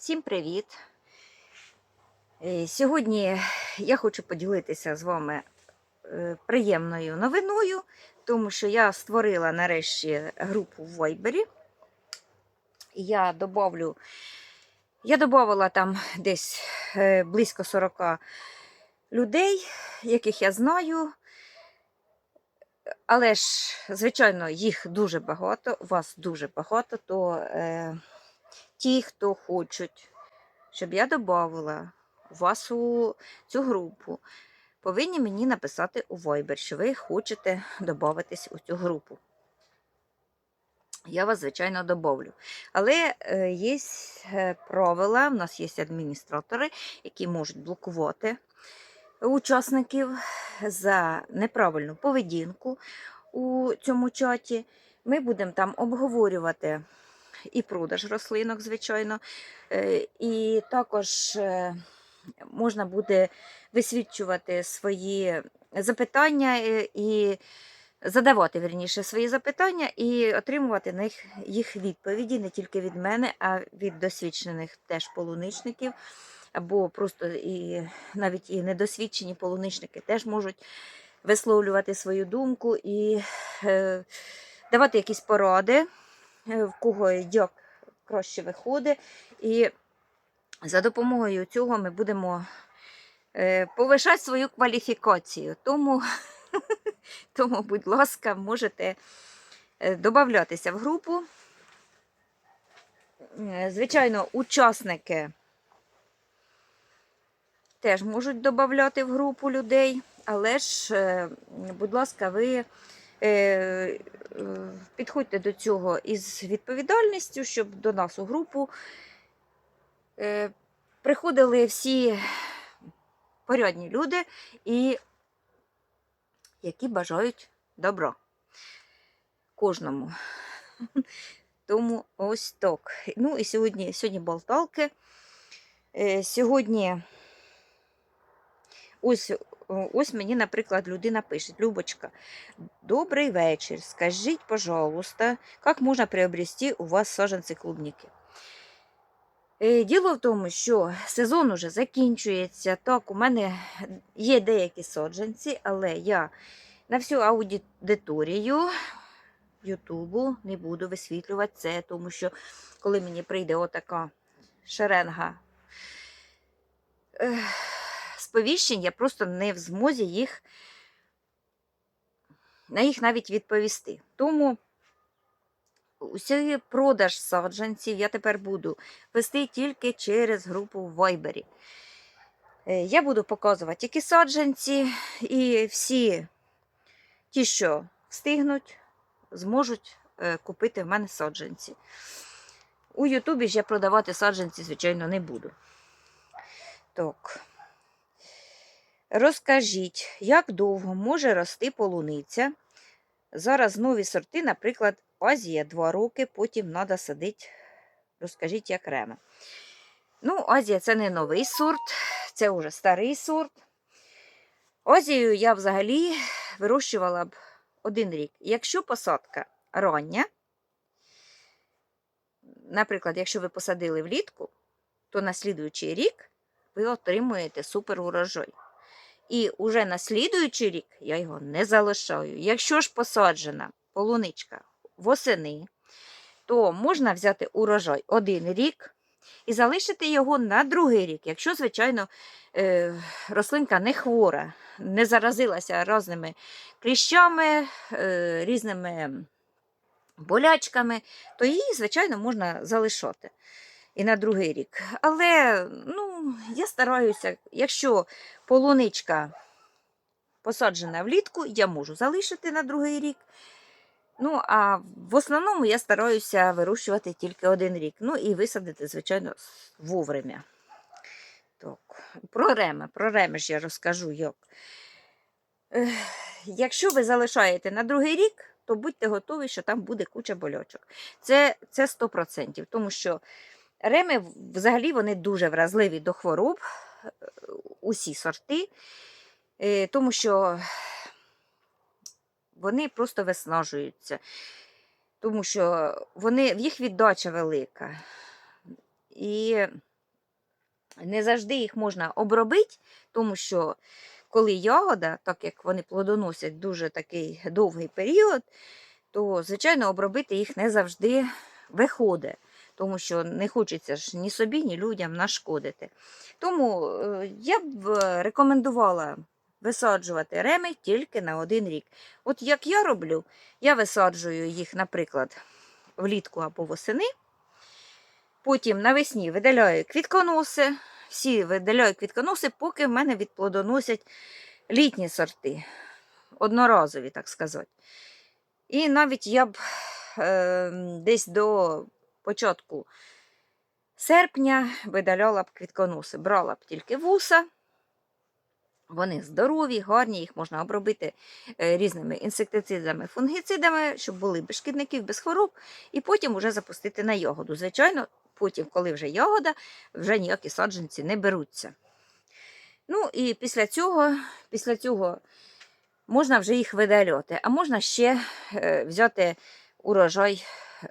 Всім привіт! Е, Сьогодні я хочу поділитися з вами е, приємною новиною, тому що я створила нарешті групу в Viber. Я добавлю, я додавала там десь е, близько 40 людей, яких я знаю. Але ж, звичайно, їх дуже багато, вас дуже багато, то ті, хто хочуть, щоб я додавала вас у цю групу, повинні мені написати у Viber, що ви хочете додатись у цю групу. Я вас, звичайно, добавлю. Але е, є е, правила, в нас є адміністратори, які можуть блокувати учасників за неправильну поведінку у цьому чаті. Ми будемо там обговорювати і продаж рослинок, звичайно, е, і також е, можна буде висвічувати свої запитання е, і задавати вірніше свої запитання і отримувати на їх відповіді не тільки від мене, а від досвідчених теж полуничників. Або просто і навіть і недосвідчені полуничники теж можуть висловлювати свою думку і е, давати якісь поради, в кого як краще виходить. І за допомогою цього ми будемо е, повишати свою кваліфікацію. Тому, тому будь ласка, можете е, додатися в групу. Е, Звичайно, учасники теж можуть додати в групу людей, але ж, е, будь ласка, ви е, е, підходьте до цього із відповідальністю, щоб до нас у групу е, приходили всі порядні люди, і які бажають добро кожному. Тому ось так. Ну і сьогодні, сьогодні болталки. Е, Сьогодні ось, ось мені, наприклад, людина пише: Любочка, добрий вечір. Скажіть, пожалуйста, як можна приобрести у вас саджанці клубніки? Е, Діло в тому, що сезон уже закінчується. Так, у мене є деякі саджанці, але я на всю аудиторію Ютубу не буду висвітлювати це, тому що коли мені прийде отака шеренга сповіщень, я просто не в змозі їх на їх навіть відповісти. Тому усі продаж саджанців я тепер буду вести тільки через групу в Viber. Е, Я буду показувати які саджанці, і всі ті, що встигнуть, зможуть е, купити в мене саджанці. У Ютубі ж я продавати саджанці, звичайно, не буду. Так. Розкажіть, як довго може рости полуниця? Зараз нові сорти, наприклад, Азія 2 роки, потім треба садити. Розкажіть, як рема. Ну, Азія це не новий сорт, це вже старий сорт. Азію я взагалі вирощувала б один рік. Якщо посадка рання, наприклад, якщо ви посадили влітку, то на слідуючий рік ви отримуєте супер урожай. І уже на слідуючий рік я його не залишаю. Якщо ж посаджена полуничка восени, то можна взяти урожай один рік і залишити його на другий рік. Якщо, звичайно, е, рослинка не хвора, не заразилася різними кліщами, е, різними болячками, то її, звичайно, можна залишати і на другий рік. Але ну, я стараюся, якщо полуничка посаджена влітку, я можу залишити на другий рік. Ну, а в основному я стараюся вирощувати тільки один рік. Ну і висадити, звичайно, вовремя. Так. Про реми, про реми ж я розкажу як. Якщо ви залишаєте на другий рік, то будьте готові, що там буде куча болячок. Це, це 100%, тому що реми взагалі вони дуже вразливі до хвороб, е, усі сорти, е, тому що вони просто виснажуються, тому що вони, їх віддача велика. І Не завжди їх можна обробити, тому що коли ягода, так як вони плодоносять дуже такий довгий період, то, звичайно, обробити їх не завжди виходить, тому що не хочеться ж ні собі, ні людям нашкодити. Тому е, я б е, рекомендувала висаджувати реми тільки на один рік. От як я роблю, я висаджую їх, наприклад, влітку або восени. Потім навесні видаляю квітконоси, всі видаляю квітконоси, поки в мене відплодоносять літні сорти, одноразові, так сказати. І навіть я б е, десь до початку серпня видаляла б квітконоси, брала б тільки вуса. Вони здорові, гарні, їх можна обробити е, різними інсектицидами, фунгіцидами, щоб були без шкідників, без хвороб, і потім вже запустити на ягоду. Звичайно, потім, коли вже ягода, вже ніякі саджанці не беруться. Ну і після цього, після цього можна вже їх видаляти, а можна ще е, взяти урожай,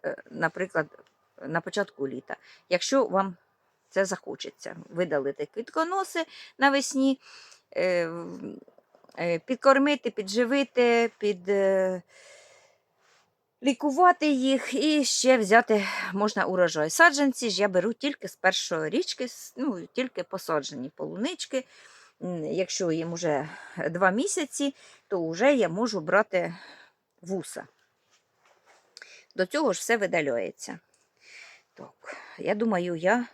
е, наприклад, на початку літа, якщо вам це захочеться. Видалити квітконоси навесні, е, е, підкормити, підживити, під. е, Лікувати їх і ще взяти можна урожай. Саджанці ж я беру тільки з першої річки, ну, тільки посаджені полунички. Якщо їм вже два місяці, то вже я можу брати вуса. До цього ж все видаляється. Так, я думаю, я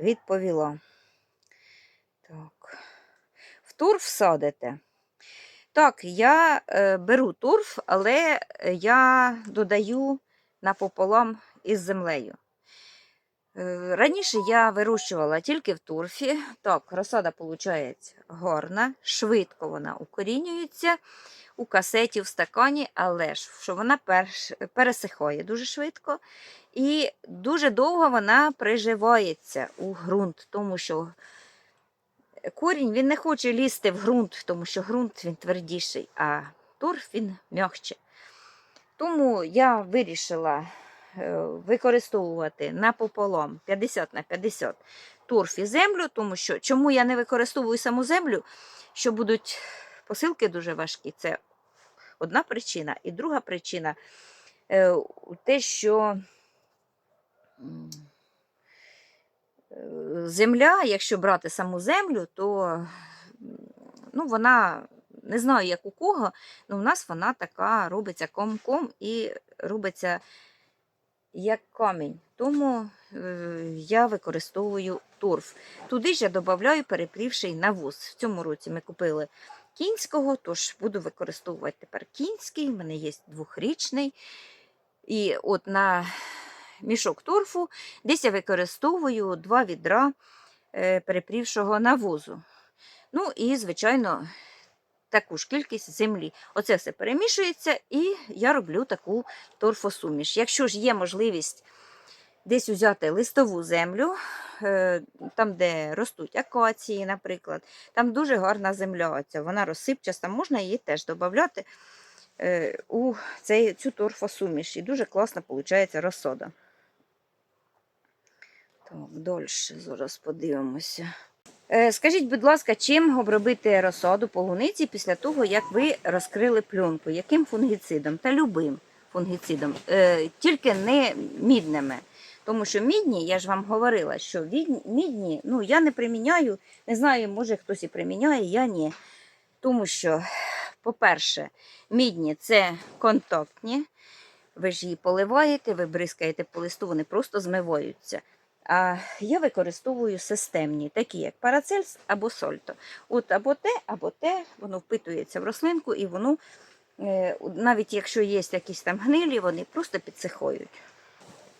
відповіла. Так. В турф садите. Так, я е, беру турф, але я додаю напополам із землею. Е, Раніше я вирощувала тільки в турфі. Так, розсада виходить гарна, швидко вона укорінюється у касеті, в стакані, але ж що вона пересихає дуже швидко і дуже довго вона приживається у ґрунт, тому що корінь він не хоче лізти в ґрунт, тому що ґрунт він твердіший, а торф він м'якче. Тому я вирішила використовувати напополам 50 на 50 торф і землю, тому що чому я не використовую саму землю, що будуть посилки дуже важкі, це одна причина. І друга причина е, те, що е, земля, якщо брати саму землю, то ну, вона не знаю, як у кого, але у нас вона така робиться комком і робиться як камінь. Тому е, я використовую торф. Туди ж я додаю перепрівший навоз. В цьому році ми купили кінського, тож буду використовувати тепер кінський. У мене є двохрічний. І от на мішок торфу десь я використовую два відра е, перепрівшого навозу. Ну і, звичайно, таку ж кількість землі. Оце все перемішується, і я роблю таку торфосуміш. Якщо ж є можливість десь взяти листову землю, е, там, де ростуть акації, наприклад, там дуже гарна земля. Оця, вона розсипчаста, можна її теж додати е, у цей, цю торфосуміш. І дуже класно виходить розсода. Так, дольше зараз подивимося. Е, Скажіть, будь ласка, чим обробити розсаду полуниці після того, як ви розкрили пленку? Яким фунгіцидом та любим фунгіцидом? Е, Тільки не мідними. Тому що мідні, я ж вам говорила, що мідні, ну я не приміняю, не знаю, може хтось і приміняє, я ні. Тому що, по-перше, мідні це контактні, ви ж її поливаєте, ви бризкаєте по листу, вони просто змиваються. Я використовую системні, такі як парацельс або сольто. От або те, або те, воно впитується в рослинку, і воно, е, навіть якщо є якісь там гнилі, вони просто підсихають.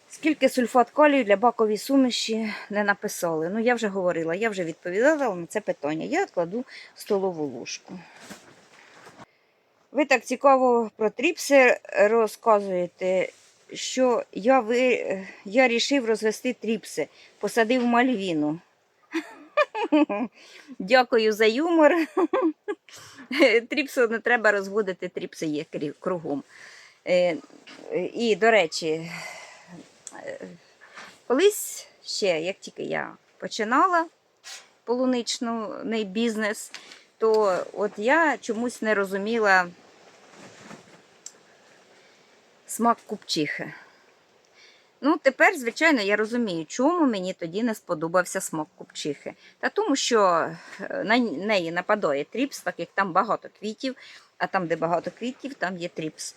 Скільки сульфат калію для бакової суміші не написали. Ну, я вже говорила, я вже відповідала на це питання. Я кладу столову ложку. Ви так цікаво про тріпси розказуєте, що я, ви, я рішив розвести тріпси, посадив мальвіну. Дякую за юмор. Тріпсу не треба розводити, тріпси є кругом. Е, І, до речі, колись ще, як тільки я починала, полуничний бізнес, то от я чомусь не розуміла смак купчихи. Ну, тепер, звичайно, я розумію, чому мені тоді не сподобався смак купчихи. Та тому, що е, на неї нападає тріпс, так як там багато квітів, а там, де багато квітів, там є тріпс.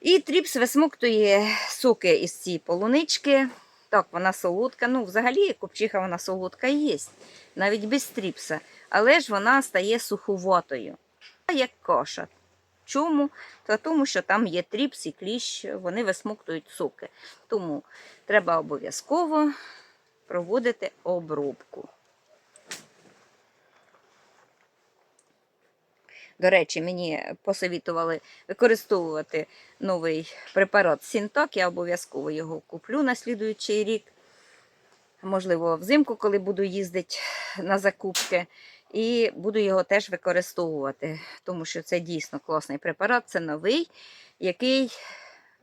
І тріпс висмоктує соки із цієї полунички. Так, вона солодка. Ну, взагалі, купчиха вона солодка є, навіть без тріпса. Але ж вона стає суховатою, як каша. Чому? Та тому, що там є тріпс і кліщ, вони висмоктують соки. Тому треба обов'язково проводити обробку. До речі, мені посовітували використовувати новий препарат Сінтак. Я обов'язково його куплю на слідуючий рік. Можливо, взимку, коли буду їздити на закупки. І буду його теж використовувати, тому що це дійсно класний препарат, це новий, який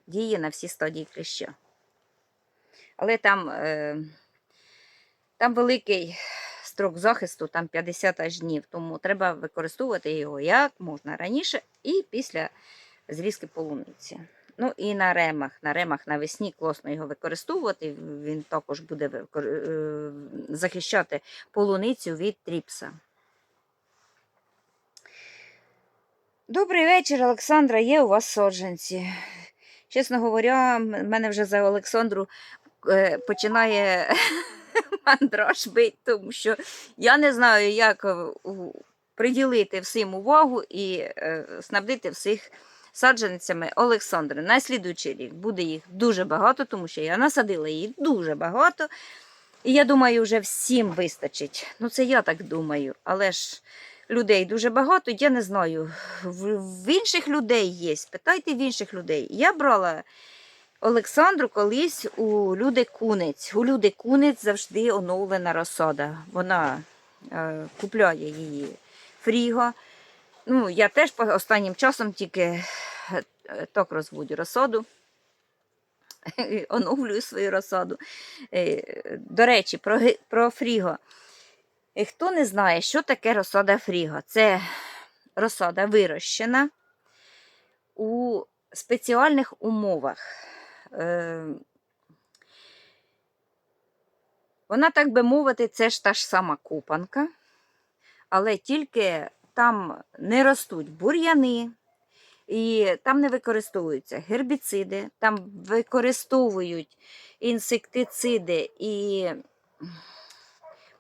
діє на всі стадії кліща. Але там, е, там великий строк захисту, там 50 аж днів, тому треба використовувати його як можна раніше і після зрізки полуниці. Ну і на ремах. На ремах навесні класно його використовувати. Він також буде е, захищати полуницю від тріпса. Добрий вечір, Олександра. Є у вас саджанці? Чесно говоря, в мене вже за Олександру е, починає мандраж бити, тому що я не знаю, як е, приділити всім увагу і е, снабдити всіх саджанцями Олександри. На слідуючий рік буде їх дуже багато, тому що я насадила її дуже багато. І я думаю, вже всім вистачить. Ну, це я так думаю, але ж людей дуже багато, я не знаю. В, інших людей є. Питайте в інших людей. Я брала Олександру колись у Люди Кунець. У Люди Кунець завжди оновлена розсада. Вона е, купляє її фріго. Ну, я теж по- останнім часом тільки е, так розводю розсаду. Оновлюю свою розсаду. Е, До речі, про, про фріго. І хто не знає, що таке розсада фріго? Це розсада вирощена у спеціальних умовах. Е, Вона, так би мовити, це ж та ж сама купанка, але тільки там не ростуть бур'яни, і там не використовуються гербіциди, там використовують інсектициди і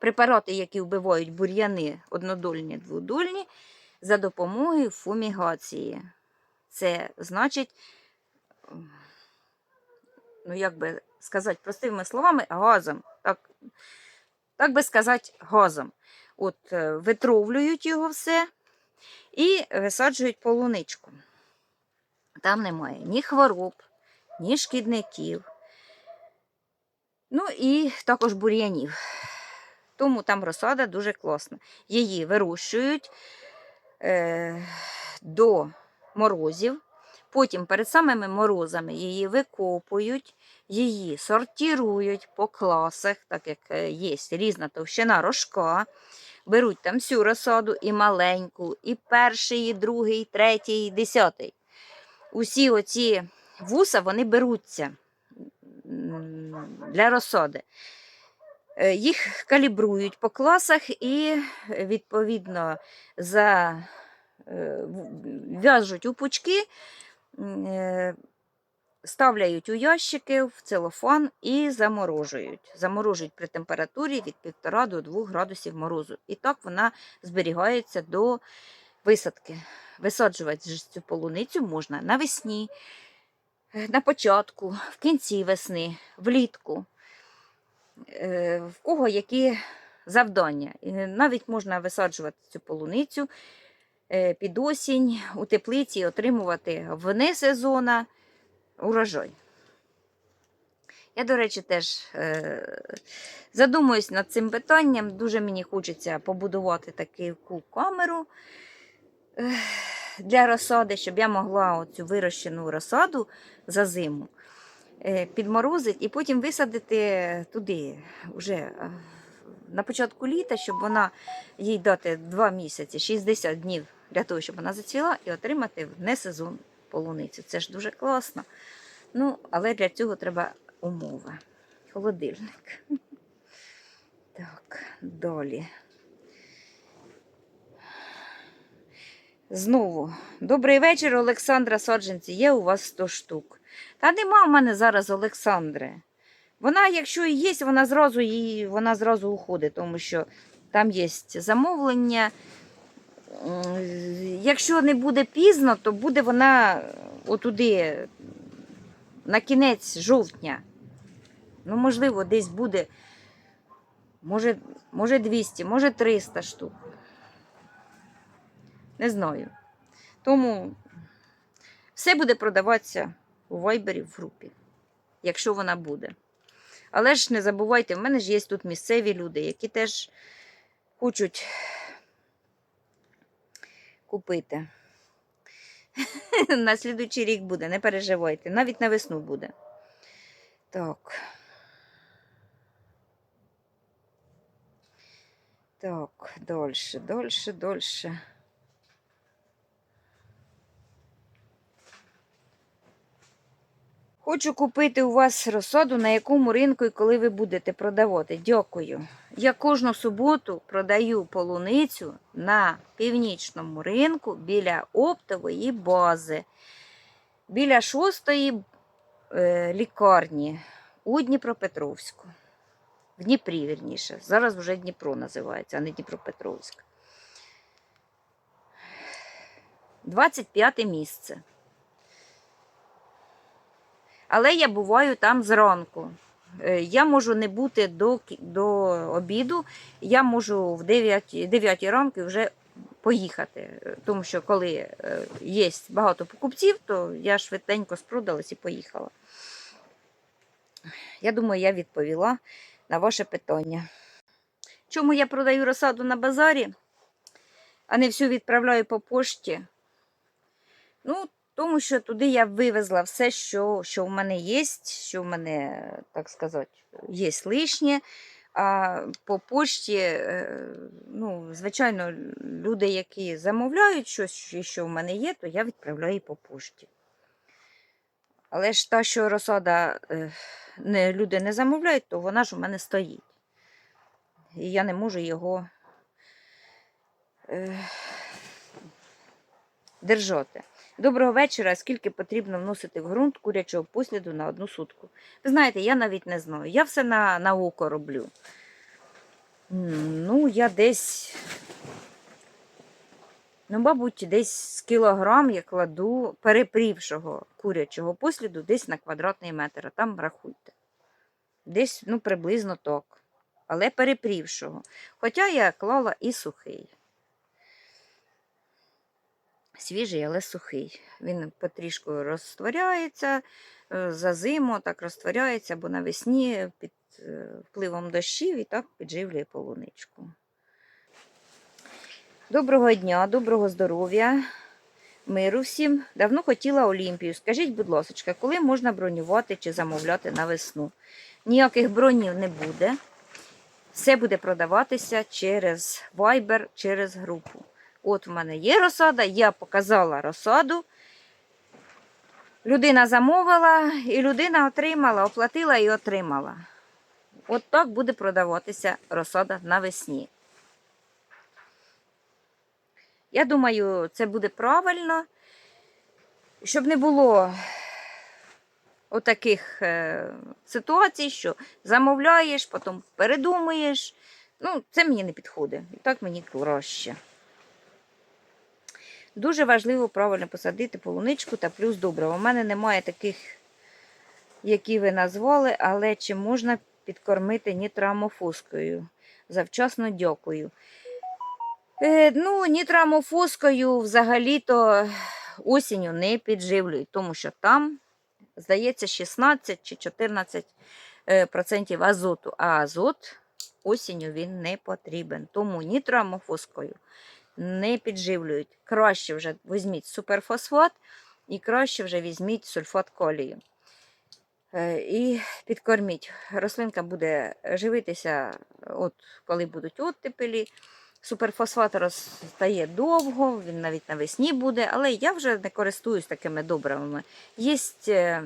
препарати, які вбивають бур'яни однодольні, дводольні, за допомогою фумігації. Це значить, ну як би сказати простими словами, газом. Так, так би сказати, газом. От е, витровлюють його все і висаджують полуничку. Там немає ні хвороб, ні шкідників, ну і також бур'янів. Тому там розсада дуже класна. Її вирощують е, до морозів. Потім перед самими морозами її викопують, її сортірують по класах, так як е, є різна товщина рожка. Беруть там всю розсаду і маленьку, і перший, і другий, і третій, і десятий. Усі оці вуса вони беруться для розсади. Е, Їх калібрують по класах і, е, відповідно, за, е, в'яжуть у пучки, ставляють у ящики в целофан і заморожують. Заморожують при температурі від 1,5 до 2 градусів морозу. І так вона зберігається до висадки. Висаджувати цю полуницю можна навесні, на початку, в кінці весни, влітку. Е, В кого які завдання. Навіть можна висаджувати цю полуницю е, під осінь у теплиці і отримувати вне сезона урожай. Я, до речі, теж е, задумуюсь над цим питанням. Дуже мені хочеться побудувати таку камеру для розсади, щоб я могла оцю вирощену розсаду за зиму е, підморозити і потім висадити туди, вже е, на початку літа, щоб вона їй дати 2 місяці, 60 днів для того, щоб вона зацвіла, і отримати в несезон полуницю. Це ж дуже класно. Ну, але для цього треба умови. Холодильник. Так, далі. Знову. Добрий вечір, Олександра Саджанці. Є у вас 100 штук. Та нема в мене зараз Олександри. Вона, якщо і є, вона зразу, її, вона зразу уходить, тому що там є замовлення. Якщо не буде пізно, то буде вона отуди на кінець жовтня. Ну, можливо, десь буде, може, може 200, може 300 штук. Не знаю. Тому все буде продаватися у Вайбері в групі, якщо вона буде. Але ж не забувайте, в мене ж є тут місцеві люди, які теж хочуть купити. На слідуючий рік буде, не переживайте, навіть на весну буде. Так. Так, дольше, дольше, дольше. Хочу купити у вас розсаду, на якому ринку і коли ви будете продавати. Дякую. Я кожну суботу продаю полуницю на північному ринку біля оптової бази, біля шостої е, лікарні у Дніпропетровську. В Дніпрі, вірніше. Зараз вже Дніпро називається, а не Дніпропетровськ. 25 місце. Але я буваю там зранку. Е, Я можу не бути до, до обіду, я можу в 9, 9 ранку вже поїхати. Тому що коли е, є багато покупців, то я швиденько спродалась і поїхала. Я думаю, я відповіла на ваше питання. Чому я продаю розсаду на базарі, а не всю відправляю по пошті? Ну, тому що туди я вивезла все, що, що в мене є, що в мене, так сказати, є лишнє. А по пошті, е, ну, звичайно, люди, які замовляють щось, що- в мене є, то я відправляю по пошті. Але ж та, що розсада е, не, люди не замовляють, то вона ж у мене стоїть. І я не можу його е, держати. Доброго вечора. Скільки потрібно вносити в ґрунт курячого посліду на одну сутку? Ви знаєте, я навіть не знаю. Я все на, на око роблю. Ну, я десь, ну, мабуть, десь з кілограм я кладу перепрівшого курячого посліду десь на квадратний метр, а там рахуйте. Десь, ну, приблизно так. Але перепрівшого. Хоча я клала і сухий. Свіжий, але сухий. Він потрішку розтворяється, е, за зиму так розтворяється, бо навесні під е, впливом дощів і так підживлює полуничку. Доброго дня, доброго здоров'я, миру всім. Давно хотіла Олімпію. Скажіть, будь ласка, коли можна бронювати чи замовляти на весну? Ніяких бронів не буде. Все буде продаватися через Viber, через групу. От в мене є розсада, я показала розсаду. Людина замовила, і людина отримала, оплатила і отримала. От так буде продаватися розсада навесні. Я думаю, це буде правильно, щоб не було отаких е, ситуацій, що замовляєш, потім передумаєш. Ну, це мені не підходить. І так мені краще. Дуже важливо правильно посадити полуничку та плюс добрива. У мене немає таких, які ви назвали, але чи можна підкормити нітрамофоскою? Завчасно дякую. Е, ну, нітрамофоскою взагалі-то осінню не підживлюють, тому що там, здається, 16 чи 14 е, процентів азоту, а азот осінню він не потрібен. Тому нітрамофоскою не підживлюють. Краще вже візьміть суперфосфат і краще вже візьміть сульфат калію. Е, І підкорміть. Рослинка буде живитися от коли будуть оттепелі. Суперфосфат розстає довго, він навіть навесні буде, але я вже не користуюсь такими добривами. Є е,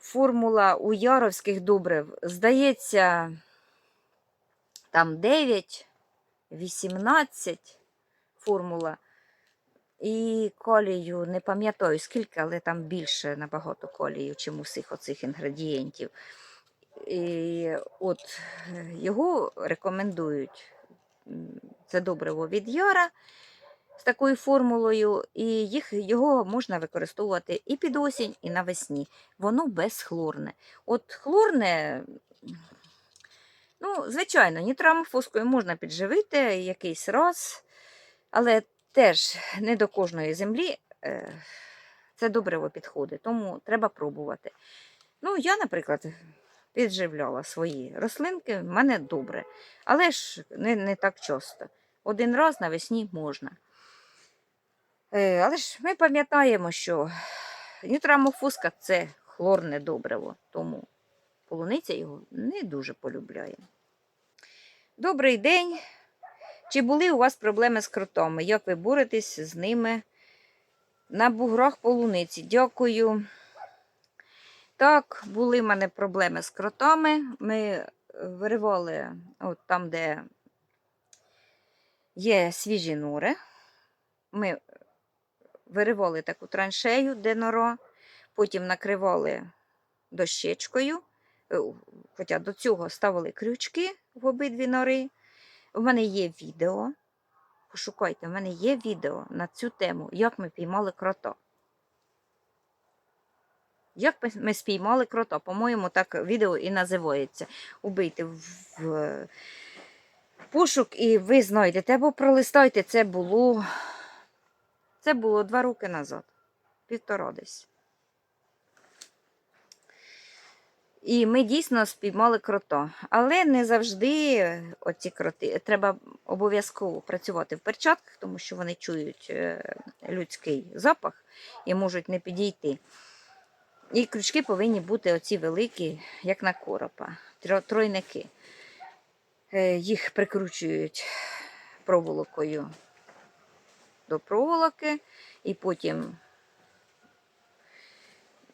формула у яровських добрив, здається, там 9, 18 формула. І колію не пам'ятаю скільки, але там більше набагато колію, чим усіх оцих інгредієнтів. І от е, його рекомендують. Це добриво від Яра з такою формулою, і їх, його можна використовувати і під осінь, і навесні. Воно безхлорне. От хлорне, ну, звичайно, нітрамофоскою можна підживити якийсь раз, але теж не до кожної землі е, це добриво підходить, тому треба пробувати. Ну, я, наприклад, підживляла свої рослинки, в мене добре. Але ж не, не так часто. Один раз навесні можна. Е, але ж ми пам'ятаємо, що нітрамофуска це хлорне добриво, тому полуниця його не дуже полюбляє. Добрий день. Чи були у вас проблеми з кротами? Як ви боретесь з ними на буграх полуниці? Дякую. Так, були в мене проблеми з кротами. Ми е, виривали от там, де є свіжі нори. Ми виривали таку траншею, де нора, потім накривали дощечкою, е, хоча до цього ставили крючки в обидві нори. У мене є відео. Пошукайте, в мене є відео на цю тему, як ми піймали крота. Як ми- спіймали крота? По-моєму, так відео і називається. Убийте в, в пошук і ви знайдете. Або пролистайте, це було. Це було два роки назад. Півтора десь. І ми дійсно спіймали крота. Але не завжди оці кроти. Треба обов'язково працювати в перчатках, тому що вони чують е, людський запах і можуть не підійти. І крючки повинні бути оці великі, як на коропа, тройники. Е, Їх прикручують проволокою до проволоки, і потім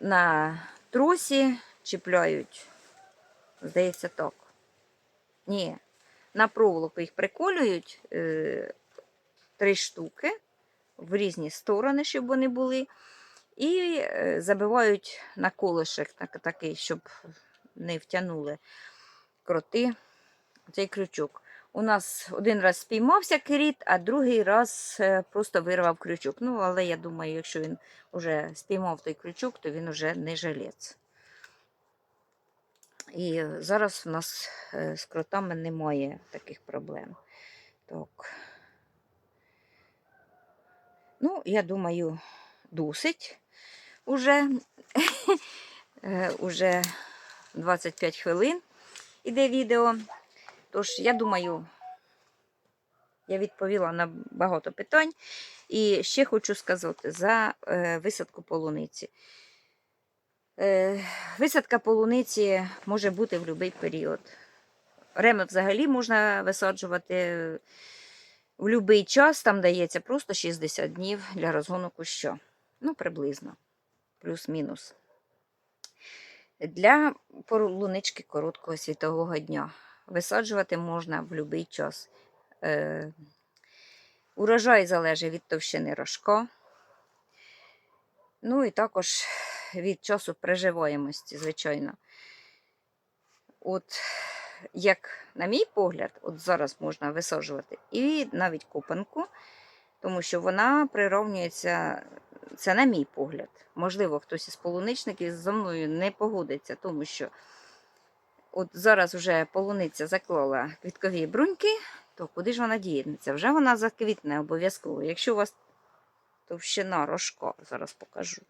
на тросі чіпляють, здається, так. Ні, на проволоку їх приколюють е, три штуки в різні сторони, щоб вони були. І е, забивають на колишек так, такий, щоб не втягнули кроти цей крючок. У нас один раз спіймався керіт, а другий раз е, просто вирвав крючок. Ну, але я думаю, якщо він вже спіймав той крючок, то він вже не жилець. І зараз у нас е, з кротами немає таких проблем. Так. Ну, я думаю, досить уже. Е, Уже 25 хвилин іде відео. Тож, я думаю, я відповіла на багато питань. І ще хочу сказати за е, висадку полуниці. Е, висадка полуниці може бути в будь-який період. Реми взагалі можна висаджувати в будь-який час, там дається просто 60 днів для розгону куща. Ну, приблизно, плюс-мінус. Для полунички короткого світового дня. Висаджувати можна в будь-який час. Е, урожай залежить від товщини рожка. Ну і також від часу приживаємості, звичайно. От, як, на мій погляд, от зараз можна висаджувати і навіть копанку, тому що вона приравнюється, це на мій погляд. Можливо, хтось із полуничників зі мною не погодиться, тому що от зараз вже полуниця заклала квіткові бруньки, то куди ж вона діється? Вже вона заквітне обов'язково. Якщо у вас товщина рожка, зараз покажу.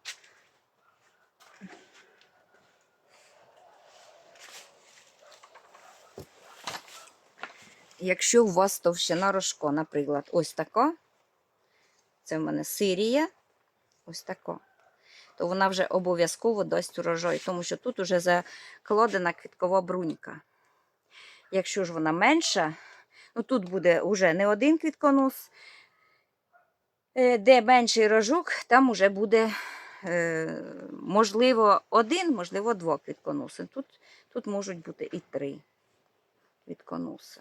Якщо у вас товщина рожко, наприклад, ось така, це в мене сирія, ось така, то вона вже обов'язково дасть урожай, тому що тут вже закладена квіткова брунька. Якщо ж вона менша, ну тут буде вже не один квітконос, Е, де менший рожок, там уже буде, е, можливо, один, можливо, два квітконоси. Тут, тут можуть бути і три квітконоси.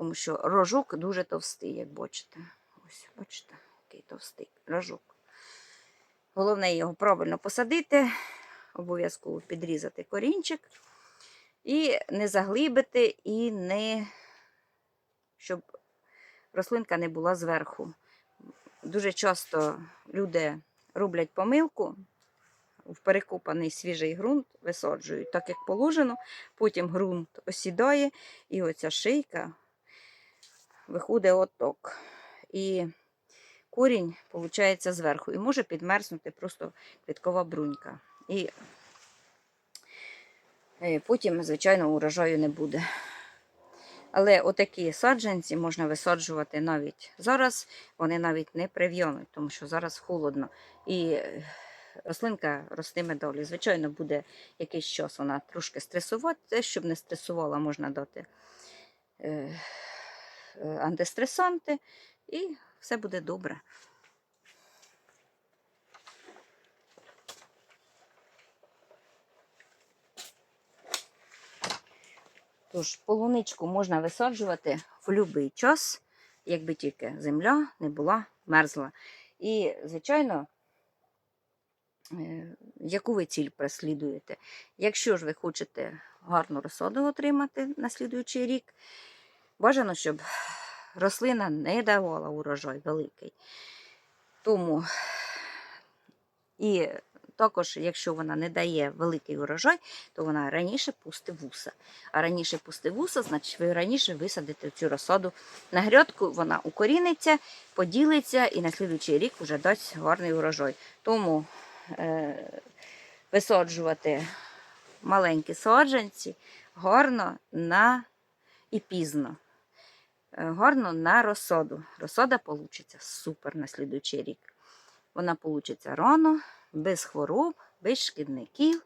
Тому що рожок дуже товстий, як бачите. Ось, бачите, який товстий рожок. Головне його правильно посадити, обов'язково підрізати корінчик і не заглибити, і не щоб рослинка не була зверху. Дуже часто люди роблять помилку, в перекопаний свіжий ґрунт висаджують, так як положено, потім ґрунт осідає, і оця шийка виходить оток. І корінь, виходить, зверху, і може підмерзнути просто квіткова брунька. І е, потім, звичайно, урожаю не буде. Але отакі саджанці можна висаджувати навіть зараз, вони навіть не прив'януть, тому що зараз холодно. І е, рослинка ростиме далі. Звичайно, буде якийсь час вона трошки стресувати. Щоб не стресувала, можна дати е, антистресанти, і все буде добре. Тож полуничку можна висаджувати в будь-який час, якби тільки земля не була мерзла. І, звичайно, е, яку ви ціль переслідуєте? Якщо ж ви хочете гарну розсаду отримати на слідуючий рік, бажано, щоб рослина не давала урожай великий. Тому і також, якщо вона не дає великий урожай, то вона раніше пустить вуса. А раніше пустить вуса, значить ви раніше висадите цю розсаду на грядку, вона укоріниться, поділиться і на слідуючий рік вже дасть гарний урожай. Тому е, висаджувати маленькі саджанці гарно на і пізно. Е, Гарно на розсаду. Розсада вийде супер на слідуючий рік. Вона вийде рано, без хвороб, без шкідників.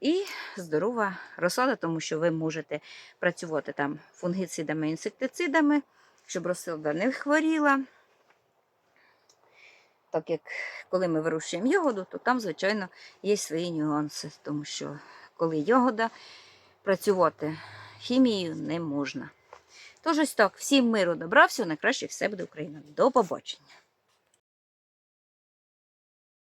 І здорова розсада, тому що ви можете працювати там фунгіцидами, інсектицидами, щоб розсада не хворіла. Так як коли ми вирощуємо ягоду, то там, звичайно, є свої нюанси, тому що коли ягода, працювати хімією не можна. Тож ось так, всім миру добра, всього найкраще, все буде Україна. До побачення!